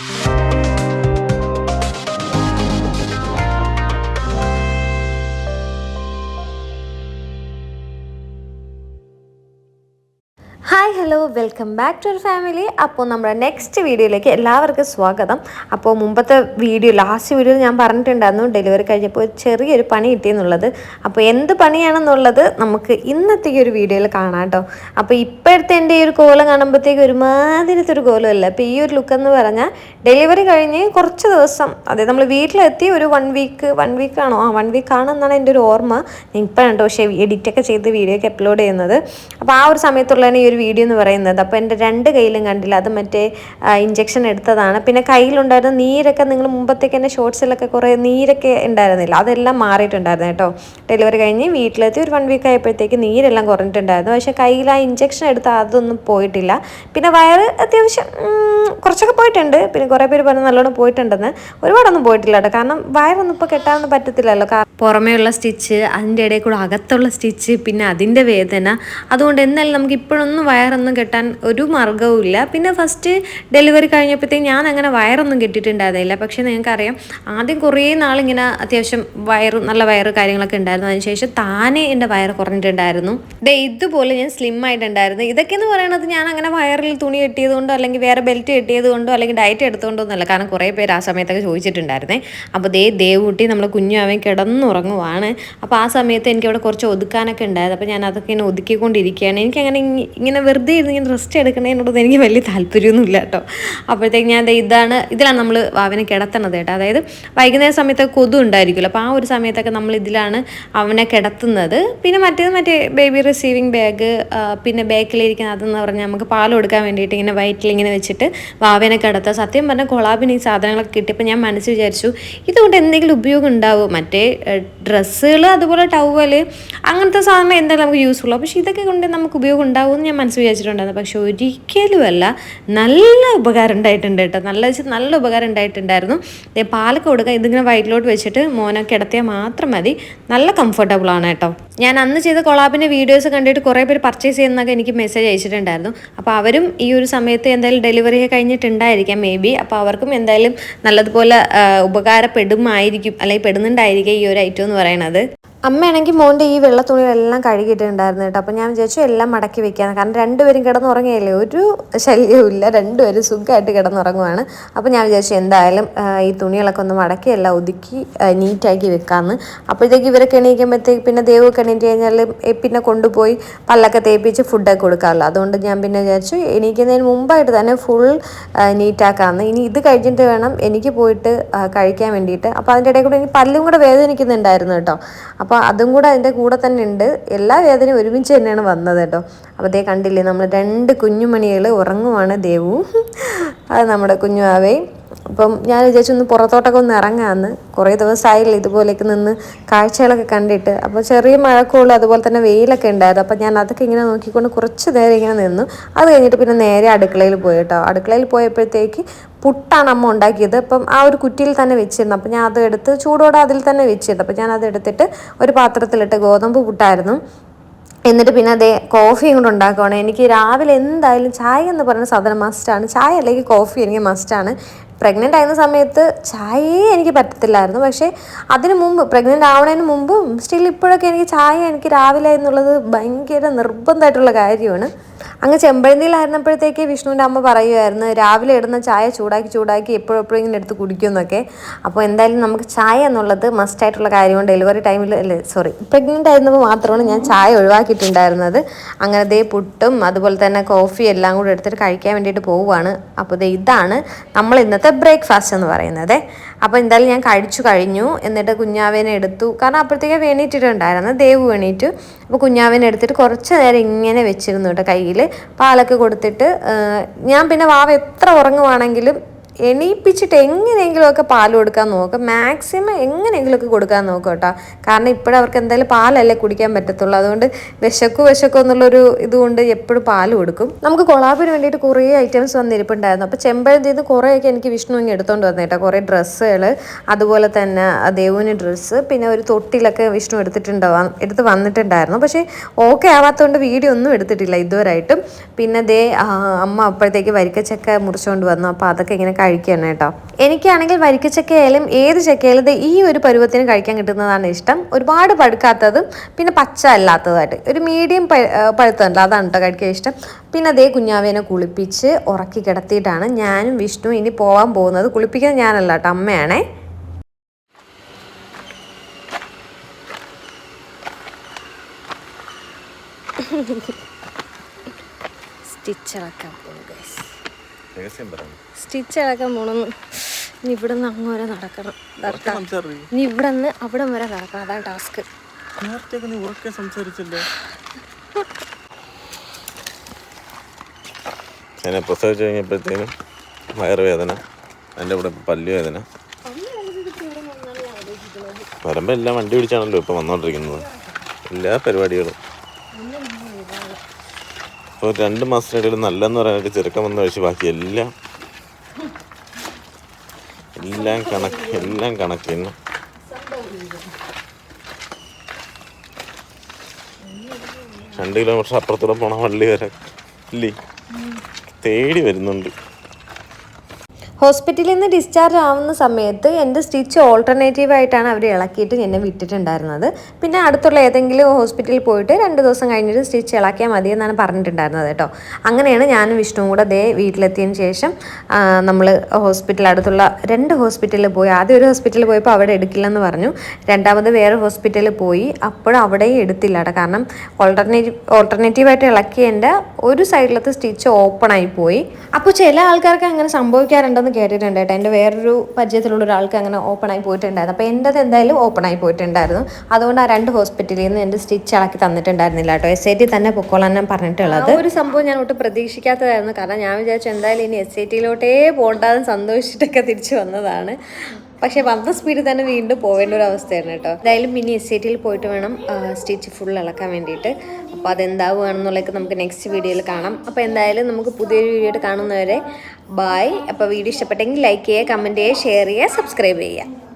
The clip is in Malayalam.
Thank you. Welcome back to ഒരു ഫാമിലി അപ്പോൾ നമ്മുടെ നെക്സ്റ്റ് വീഡിയോയിലേക്ക് എല്ലാവർക്കും സ്വാഗതം. അപ്പോൾ മുമ്പത്തെ വീഡിയോ ലാസ്റ്റ് വീഡിയോയിൽ ഞാൻ പറഞ്ഞിട്ടുണ്ടായിരുന്നു ഡെലിവറി കഴിഞ്ഞപ്പോൾ ചെറിയൊരു പണി കിട്ടിയെന്നുള്ളത്. അപ്പോൾ എന്ത് പണിയാണെന്നുള്ളത് നമുക്ക് ഇന്നത്തെ ഒരു വീഡിയോയിൽ കാണാം കേട്ടോ. അപ്പോൾ ഇപ്പോഴത്തെ എന്റെ ഈ ഒരു കോലം കാണുമ്പോഴത്തേക്ക് ഒരുമാതിരത്തെ ഒരു കോലമല്ല? അപ്പോൾ ഈ ഒരു ലുക്ക് എന്ന് പറഞ്ഞാൽ ഡെലിവറി കഴിഞ്ഞ് കുറച്ച് ദിവസം അതായത് നമ്മൾ വീട്ടിലെത്തി ഒരു വൺ വീക്ക് വൺ വീക്കാണോ ആ വൺ വീക്ക് ആണെന്നാണ് എന്റെ ഒരു ഓർമ്മ. ഇപ്പോഴാണ് പക്ഷേ എഡിറ്റൊക്കെ ചെയ്ത് വീഡിയോ ഒക്കെ അപ്ലോഡ് ചെയ്യുന്നത്. അപ്പോൾ ആ ഒരു സമയത്തുള്ളതാണ് ഈ ഒരു വീഡിയോ എന്ന് പറയുന്നത്. അപ്പോൾ എന്റെ രണ്ട് കയ്യിലും കണ്ടില്ല. അത് മറ്റേ ഇഞ്ചക്ഷൻ എടുത്തതാണ്. പിന്നെ കയ്യിലുണ്ടായിരുന്ന നീരൊക്കെ നിങ്ങൾ മുമ്പത്തേക്ക് എന്റെ ഷോർട്സിലൊക്കെ കുറേ നീരൊക്കെ ഉണ്ടായിരുന്നില്ല. അതെല്ലാം മാറിയിട്ടുണ്ടായിരുന്നു കേട്ടോ. ഡെലിവറി കഴിഞ്ഞ് വീട്ടിലെത്തി ഒരു വൺ വീക്ക് ആയപ്പോഴത്തേക്ക് നീരെല്ലാം കുറഞ്ഞിട്ടുണ്ടായിരുന്നു. പക്ഷേ കയ്യിൽ ആ ഇഞ്ചക്ഷൻ എടുത്ത് അതൊന്നും പോയിട്ടില്ല. പിന്നെ വയറ് അത്യാവശ്യം കുറച്ചൊക്കെ പോയിട്ടുണ്ട്. പിന്നെ കുറേ പേര് പറഞ്ഞു നല്ലോണം പോയിട്ടുണ്ടെന്ന്. ഒരുപാടൊന്നും പോയിട്ടില്ല കേട്ടോ. കാരണം വയറൊന്നും ഇപ്പോൾ കെട്ടാനൊന്നും പറ്റത്തില്ലല്ലോ. പുറമേയുള്ള സ്റ്റിച്ച് അതിന്റെ ഇടയിൽ കൂടെ അകത്തുള്ള സ്റ്റിച്ച് പിന്നെ അതിന്റെ വേദന. അതുകൊണ്ട് എന്നാലും നമുക്ക് ഇപ്പോഴൊന്നും വയറൊന്നും കെട്ടാൻ ഒരു മാർഗവും ഇല്ല. പിന്നെ ഫസ്റ്റ് ഡെലിവറി കഴിഞ്ഞപ്പോഴത്തേക്ക് ഞാൻ അങ്ങനെ വയറൊന്നും കിട്ടിയിട്ടുണ്ടായിരുന്നില്ല. പക്ഷേ നിങ്ങൾക്കറിയാം ആദ്യം കുറേ നാളിങ്ങനെ അത്യാവശ്യം വയറ് നല്ല വയറ് കാര്യങ്ങളൊക്കെ ഉണ്ടായിരുന്നു. അതിനുശേഷം താനേ എന്റെ വയറ് കുറഞ്ഞിട്ടുണ്ടായിരുന്നു. ദേ ഇതുപോലെ ഞാൻ സ്ലിം ആയിട്ടുണ്ടായിരുന്നു. ഇതൊക്കെ എന്ന് പറയുന്നത് ഞാൻ അങ്ങനെ വയറിൽ തുണി കെട്ടിയത് കൊണ്ടോ അല്ലെങ്കിൽ വേറെ ബെൽറ്റ് കെട്ടിയത് കൊണ്ടോ അല്ലെങ്കിൽ ഡയറ്റ് എടുത്തുകൊണ്ടോ എന്നല്ല. കാരണം കുറേ പേര് ആ സമയത്തൊക്കെ ചോദിച്ചിട്ടുണ്ടായിരുന്നേ. അപ്പോൾ ദേ ദേവൂട്ടി നമ്മൾ കുഞ്ഞാവൻ കിടന്നുറങ്ങുവാണ്. അപ്പോൾ ആ സമയത്ത് എനിക്ക് അവിടെ കുറച്ച് ഒതുക്കാനൊക്കെ ഉണ്ടായത് അപ്പോൾ ഞാൻ അതൊക്കെ ഇങ്ങനെ ഒതുക്കിക്കൊണ്ടിരിക്കുകയാണ്. എനിക്കങ്ങനെ ഇങ്ങ- ഇങ്ങനെ വെറുതെ ഇരുന്ന് ഇങ്ങനെ റെസ്റ്റ് എടുക്കുന്നതിനോട് എനിക്ക് വലിയ താല്പര്യമൊന്നും ഇല്ല കേട്ടോ. അപ്പോഴത്തേക്ക് ഞാൻ ഇതാണ് ഇതിലാണ് നമ്മൾ വാവിനെ കിടത്തണത് കേട്ടോ. അതായത് വൈകുന്നേരം സമയത്തൊക്കെ കൊതു ഉണ്ടായിരിക്കുമല്ലോ. അപ്പോൾ ആ ഒരു സമയത്തൊക്കെ നമ്മൾ ഇതിലാണ് അവനെ കിടത്തുന്നത്. പിന്നെ മറ്റേത് മറ്റേ ബേബി റിസീവിങ് ബാഗ് പിന്നെ ബാക്കിലിരിക്കുന്ന അതെന്ന് പറഞ്ഞാൽ നമുക്ക് പാൽ കൊടുക്കാൻ വേണ്ടിയിട്ട് ഇങ്ങനെ വയറ്റിൽ ഇങ്ങനെ വെച്ചിട്ട് വാവേനെ കിടത്തുക. സത്യം പറഞ്ഞാൽ കൊളാബിന് ഈ സാധനങ്ങളൊക്കെ കിട്ടിയപ്പോൾ ഞാൻ മനസ്സ് വിചാരിച്ചു ഇതുകൊണ്ട് എന്തെങ്കിലും ഉപയോഗം ഉണ്ടാവും? മറ്റേ ഡ്രസ്സുകൾ അതുപോലെ ടവൽ അങ്ങനത്തെ സാധനം എന്തായാലും നമുക്ക് യൂസ്ഫുൾ പക്ഷേ ഇതൊക്കെ കൊണ്ട് നമുക്ക് ഉപയോഗം ഉണ്ടാവും എന്ന് ഞാൻ മനസ്സിൽ വിചാരിച്ചിട്ടുണ്ടായിരുന്നു പക്ഷെ ഒരിക്കലുമല്ല നല്ല ഉപകാരം ഉണ്ടായിട്ടുണ്ട് കേട്ടോ. നല്ല വെച്ചാൽ നല്ല ഉപകാരം ഉണ്ടായിട്ടുണ്ടായിരുന്നു. പാലൊക്കെ കൊടുക്കുക ഇതിങ്ങനെ വയറ്റിലോട്ട് വെച്ചിട്ട് മോനെ കിടത്തിയാൽ മാത്രം മതി. നല്ല കംഫർട്ടബിൾ ആണ് കേട്ടോ. ഞാൻ അന്ന് ചെയ്ത കൊളാബിന്റെ വീഡിയോസ് കണ്ടിട്ട് കുറേ പേര് പർച്ചേസ് ചെയ്യുന്നതൊക്കെ എനിക്ക് മെസ്സേജ് അയച്ചിട്ടുണ്ടായിരുന്നു. അപ്പോൾ അവരും ഈ ഒരു സമയത്ത് എന്തായാലും ഡെലിവറി കഴിഞ്ഞിട്ടുണ്ടായിരിക്കാം മേ ബി അപ്പോൾ അവർക്കും എന്തായാലും നല്ലതുപോലെ ഉപകാരപ്പെടുമായിരിക്കും അല്ലെങ്കിൽ പെടുന്നുണ്ടായിരിക്കും ഈ ഒരു ഐറ്റം എന്ന് പറയുന്നത്. അമ്മയാണെങ്കിൽ മോന്റെ ഈ വെള്ള തുണികളെല്ലാം കഴുകിയിട്ടുണ്ടായിരുന്നു കേട്ടോ. അപ്പോൾ ഞാൻ വിചാരിച്ചു എല്ലാം മടക്കി വെക്കാന്ന്. കാരണം രണ്ടുപേരും കിടന്നുറങ്ങിയല്ലേ? ഒരു ശല്യവും ഇല്ല രണ്ടുപേരും സുഖമായിട്ട് കിടന്നുറങ്ങുവാണ്. അപ്പോൾ ഞാൻ വിചാരിച്ചു എന്തായാലും ഈ തുണികളൊക്കെ ഒന്ന് മടക്കി എല്ലാം ഒതുക്കി നീറ്റാക്കി വെക്കാമെന്ന് അപ്പോഴത്തേക്ക് ഇവരൊക്കെ എണീക്കുമ്പോഴത്തേക്ക് പിന്നെ ദേവൊക്കെ എണീറ്റ് കഴിഞ്ഞാൽ പിന്നെ കൊണ്ടുപോയി പല്ലൊക്കെ തേപ്പിച്ച് ഫുഡൊക്കെ കൊടുക്കാമല്ലോ. അതുകൊണ്ട് ഞാൻ പിന്നെ വിചാരിച്ചു എണീക്കുന്നതിന് മുമ്പായിട്ട് തന്നെ ഫുൾ നീറ്റാക്കാമെന്ന് ഇനി ഇത് കഴിഞ്ഞിട്ട് വേണം എനിക്ക് പോയിട്ട് കഴിക്കാൻ വേണ്ടിയിട്ട്. അപ്പോൾ അതിന്റെ ഇടയിൽ കൂടെ എനിക്ക് പല്ലും കൂടെ വേദനിക്കുന്നുണ്ടായിരുന്നു കേട്ടോ. അപ്പോൾ അതും കൂടെ അതിന്റെ കൂടെ തന്നെ ഉണ്ട്. എല്ലാ വേദനയും ഒരുമിച്ച് തന്നെയാണ് വന്നത് കേട്ടോ. അപ്പോൾ അതേ കണ്ടില്ലേ നമ്മൾ രണ്ട് കുഞ്ഞുമണികൾ ഉറങ്ങുവാണ് ദേവു. അത് നമ്മുടെ കുഞ്ഞുമാവേ അപ്പം ഞാൻ വിചാരിച്ചു ഒന്ന് പുറത്തോട്ടൊക്കെ ഒന്ന് ഇറങ്ങാമെന്ന് കുറേ ദിവസമായില്ല ഇതുപോലെയൊക്കെ നിന്ന് കാഴ്ചകളൊക്കെ കണ്ടിട്ട്. അപ്പോൾ ചെറിയ മഴക്കോളും അതുപോലെ തന്നെ വെയിലൊക്കെ ഉണ്ടായിരുന്നു. അപ്പോൾ ഞാൻ അതൊക്കെ ഇങ്ങനെ നോക്കിക്കൊണ്ട് കുറച്ച് നേരം ഇങ്ങനെ നിന്നു. അത് കഴിഞ്ഞിട്ട് പിന്നെ നേരെ അടുക്കളയിൽ പോയി കേട്ടോ. അടുക്കളയിൽ പോയപ്പോഴത്തേക്ക് പുട്ടാണ് അമ്മ ഉണ്ടാക്കിയത്. അപ്പം ആ ഒരു കുറ്റിയിൽ തന്നെ വെച്ചിരുന്നു. അപ്പം ഞാൻ അത് എടുത്ത് ചൂടോടെ അതിൽ തന്നെ വെച്ചിരുന്നു. അപ്പം ഞാൻ അത് എടുത്തിട്ട് ഒരു പാത്രത്തിലിട്ട് ഗോതമ്പ് പുട്ടായിരുന്നു. എന്നിട്ട് പിന്നെ അതേ കോഫിയും കൂടെ ഉണ്ടാക്കുവാണ്. എനിക്ക് രാവിലെ എന്തായാലും ചായ എന്ന് പറയുന്ന സാധനം മസ്റ്റാണ് ചായ അല്ലെങ്കിൽ കോഫി എനിക്ക് മസ്റ്റാണ് പ്രഗ്നന്റ് ആയിരുന്ന സമയത്ത് ചായയെ എനിക്ക് പറ്റത്തില്ലായിരുന്നു. പക്ഷേ അതിന് മുമ്പ് പ്രഗ്നന്റ് ആവുന്നതിന് മുമ്പും സ്റ്റിൽ ഇപ്പോഴൊക്കെ എനിക്ക് ചായ എനിക്ക് രാവിലെ എന്നുള്ളത് ഭയങ്കര നിർബന്ധമായിട്ടുള്ള കാര്യമാണ്. അങ്ങ് ചെമ്പഴന്തിയിലായിരുന്നപ്പോഴത്തേക്ക് വിഷ്ണുവിന്റെ അമ്മ പറയുമായിരുന്നു രാവിലെ ഇടുന്ന ചായ ചൂടാക്കി ചൂടാക്കി എപ്പോഴും എപ്പോഴും ഇങ്ങനെ എടുത്ത് കുടിക്കുമെന്നൊക്കെ. അപ്പോൾ എന്തായാലും നമുക്ക് ചായ എന്നുള്ളത് മസ്റ്റായിട്ടുള്ള കാര്യമാണ് ഡെലിവറി ടൈമിൽ അല്ലേ സോറി പ്രഗ്നന്റ് ആയിരുന്നപ്പോൾ മാത്രമാണ് ഞാൻ ചായ ഒഴിവാക്കിയിട്ടുണ്ടായിരുന്നത്. അങ്ങനെ ദേ പുട്ടും അതുപോലെ തന്നെ കോഫി എല്ലാം കൂടെ എടുത്തിട്ട് കഴിക്കാൻ വേണ്ടിയിട്ട് പോവുകയാണ് അപ്പോൾ ദേ ഇതാണ് നമ്മൾ ഇന്നത്തെ ബ്രേക്ക്ഫാസ്റ്റ് എന്ന് പറയുന്നത്. അപ്പോൾ എന്തായാലും ഞാൻ കഴിച്ചു കഴിഞ്ഞു. എന്നിട്ട് കുഞ്ഞാവേനെ എടുത്തു. കാരണം അപ്പോഴത്തേക്ക് വേണിയിട്ടിട്ടുണ്ടായിരുന്നു ദേവ് വേണിയിട്ട് അപ്പോൾ കുഞ്ഞാവേനെ എടുത്തിട്ട് കുറച്ച് നേരം ഇങ്ങനെ വെച്ചിരുന്നു കേട്ടോ കയ്യിൽ പാലൊക്കെ കൊടുത്തിട്ട് ഞാൻ പിന്നെ വാവ എത്ര ഉറങ്ങുവാണെങ്കിലും എണീപ്പിച്ചിട്ട് എങ്ങനെയെങ്കിലുമൊക്കെ പാൽ കൊടുക്കാൻ നോക്കുക മാക്സിമം എങ്ങനെയെങ്കിലുമൊക്കെ കൊടുക്കാൻ നോക്കുക കേട്ടോ. കാരണം ഇപ്പോഴും അവർക്ക് എന്തായാലും പാലല്ലേ കുടിക്കാൻ പറ്റത്തുള്ളൂ. അതുകൊണ്ട് വിശക്കു വിശക്കു എന്നുള്ളൊരു ഇതുകൊണ്ട് എപ്പോഴും പാൽ കൊടുക്കും. നമുക്ക് കൊളാബിന് വേണ്ടിയിട്ട് കുറേ ഐറ്റംസ് വന്നിരിപ്പുണ്ടായിരുന്നു. അപ്പോൾ ചെമ്പഴത്തിൽ നിന്ന് കുറേയൊക്കെ എനിക്ക് വിഷ്ണു ഇങ്ങനെ എടുത്തോണ്ട് വന്നു കേട്ടോ. കുറേ ഡ്രസ്സുകൾ അതുപോലെ തന്നെ ദേവുവിന് ഡ്രസ്സ് പിന്നെ ഒരു തൊട്ടിലൊക്കെ വിഷ്ണു എടുത്തിട്ടുണ്ടാവാം എടുത്ത് വന്നിട്ടുണ്ടായിരുന്നു. പക്ഷേ ഓക്കെ ആവാത്തതുകൊണ്ട് വീഡിയോ ഒന്നും എടുത്തിട്ടില്ല ഇതുവരായിട്ടും. പിന്നെ ദേ അമ്മ അപ്പോഴത്തേക്ക് വരിക്കച്ചക്ക മുറിച്ചുകൊണ്ട് വന്നു. അപ്പോൾ അതൊക്കെ ഇങ്ങനെ കഴിക്കുകയാണ് കേട്ടോ. എനിക്കാണെങ്കിൽ വരിക്ക ചക്കയായാലും ഏത് ചക്കയായാലും ഈ ഒരു പരുവത്തിന് കഴിക്കാൻ കിട്ടുന്നതാണ് ഇഷ്ടം. ഒരുപാട് പഴുക്കാത്തതും പിന്നെ പച്ച അല്ലാത്തതായിട്ട്. ഒരു മീഡിയം പഴുത്തതുണ്ട് അതാണ് കേട്ടോ കഴിക്കാൻ ഇഷ്ടം. പിന്നെ അതേ കുഞ്ഞാവേനെ കുളിപ്പിച്ച് ഉറക്കി കിടത്തിയിട്ടാണ് ഞാനും വിഷ്ണു ഇനി പോകാൻ പോകുന്നത്. കുളിപ്പിക്കുന്നത് ഞാനല്ല കേട്ടോ അമ്മയാണേ. സ്റ്റിച്ച് ഇളക്കാൻ പോകും ഗൈസ് രഹസ്യം പറഞ്ഞു സ്റ്റിച്ച് ഇളക്കാൻ പോണെന്ന്. ഇനി ഇവിടെ നിന്ന് അങ്ങ് വരെ നടക്കണം. ഇനി ഇവിടെ നിന്ന് അവിടെ വരെ നടക്കണം. അതാണ് ടാസ്ക്. നേരത്തെയൊക്കെ നീ ഉറക്കെ സംസാരിച്ചല്ലോ? ഞാൻ പ്രസവിച്ച് കഴിഞ്ഞപ്പോഴത്തേനും വയറുവേദന എന്റെ കൂടെ ഇപ്പം പല്ലുവേദന വരുമ്പോൾ എല്ലാം വണ്ടി പിടിച്ചാണല്ലോ ഇപ്പം വന്നുകൊണ്ടിരിക്കുന്നത് എല്ലാ പരിപാടികളും. ഇപ്പോൾ രണ്ട് മാസത്തിനിടയിൽ നല്ലതെന്ന് പറയാനായിട്ട് ചെറുക്കം വന്ന കഴിച്ച് ബാക്കി എല്ലാം എല്ലാം കണക്ക് എല്ലാം കണക്ക് തന്നെ. രണ്ട് കിലോമീറ്റർ അപ്പുറത്തൂടെ പോണ വള്ളി വരെ ഇല്ലേ തേടി വരുന്നുണ്ട്. ഹോസ്പിറ്റലിൽ നിന്ന് ഡിസ്ചാർജ് ആവുന്ന സമയത്ത് എന്റെ സ്റ്റിച്ച് ഓൾട്ടർനേറ്റീവ് ആയിട്ടാണ് അവർ ഇളക്കിയിട്ട് എന്നെ വിട്ടിട്ടുണ്ടായിരുന്നത്. പിന്നെ അടുത്തുള്ള ഏതെങ്കിലും ഹോസ്പിറ്റലിൽ പോയിട്ട് രണ്ട് ദിവസം കഴിഞ്ഞിട്ട് സ്റ്റിച്ച് ഇളക്കിയാൽ മതി എന്നാണ് പറഞ്ഞിട്ടുണ്ടായിരുന്നത് കേട്ടോ. അങ്ങനെയാണ് ഞാനും വിഷ്ണുവും കൂടെ ദേ വീട്ടിലെത്തിയതിന് ശേഷം നമ്മൾ ഹോസ്പിറ്റൽ അടുത്തുള്ള രണ്ട് ഹോസ്പിറ്റലിൽ പോയി. ആദ്യം ഒരു ഹോസ്പിറ്റലിൽ പോയപ്പോൾ അവിടെ എടുക്കില്ലെന്ന് പറഞ്ഞു. രണ്ടാമത് വേറെ ഹോസ്പിറ്റലിൽ പോയി. അപ്പോഴും അവിടെയും എടുത്തില്ല കേട്ടോ. കാരണം ഓൾട്ടർനേറ്റീവ് ഓൾട്ടർനേറ്റീവായിട്ട് ഇളക്കിയതിന്റെ ഒരു സൈഡിലത്തെ സ്റ്റിച്ച് ഓപ്പൺ ആയി പോയി. അപ്പോൾ ചില ആൾക്കാർക്ക് അങ്ങനെ സംഭവിക്കാറുണ്ടെന്ന് കേട്ടിട്ടുണ്ട് കേട്ടോ എന്റെ വേറൊരു പരിചയത്തിലുള്ള ഒരാൾക്ക് അങ്ങനെ ഓപ്പൺ ആയി പോയിട്ടുണ്ടായിരുന്നു. അപ്പോൾ എന്റെത് എന്തായാലും ഓപ്പൺ ആയി പോയിട്ടുണ്ടായിരുന്നു. അതുകൊണ്ട് ആ രണ്ട് ഹോസ്പിറ്റലിൽ നിന്ന് എന്റെ സ്റ്റിച്ച് ഇളക്കി തന്നിട്ടുണ്ടായിരുന്നില്ല കേട്ടോ. എസ് ഐ ടി തന്നെ പൊക്കോളാൻ ഞാൻ പറഞ്ഞിട്ടുള്ളത്. ഒരു സംഭവം ഞാൻ ഒട്ടും പ്രതീക്ഷിക്കാത്തതായിരുന്നു. കാരണം ഞാൻ വിചാരിച്ചു എന്തായാലും ഇനി എസ് ഐ ടിയിലോട്ടേ പോകണ്ടെന്ന് സന്തോഷിച്ചിട്ടൊക്കെ തിരിച്ചു വന്നതാണ്. പക്ഷേ വന്ന സ്പീഡിൽ തന്നെ വീണ്ടും പോവേണ്ട ഒരു അവസ്ഥയാണ് കേട്ടോ. എന്തായാലും മിനി എസ്റ്റേറ്റിൽ പോയിട്ട് വേണം സ്റ്റിച്ച് ഫുൾ ഇളക്കാൻ വേണ്ടിയിട്ട്. അപ്പോൾ അതെന്താവുകയാണെന്നുള്ളതൊക്കെ നമുക്ക് നെക്സ്റ്റ് വീഡിയോയിൽ കാണാം. അപ്പോൾ എന്തായാലും നമുക്ക് പുതിയൊരു വീഡിയോ കാണുന്നവരെ ബായ് അപ്പോൾ വീഡിയോ ഇഷ്ടപ്പെട്ടെങ്കിൽ ലൈക്ക് ചെയ്യുക കമന്റ് ചെയ്യുക ഷെയർ ചെയ്യുക സബ്സ്ക്രൈബ് ചെയ്യുക.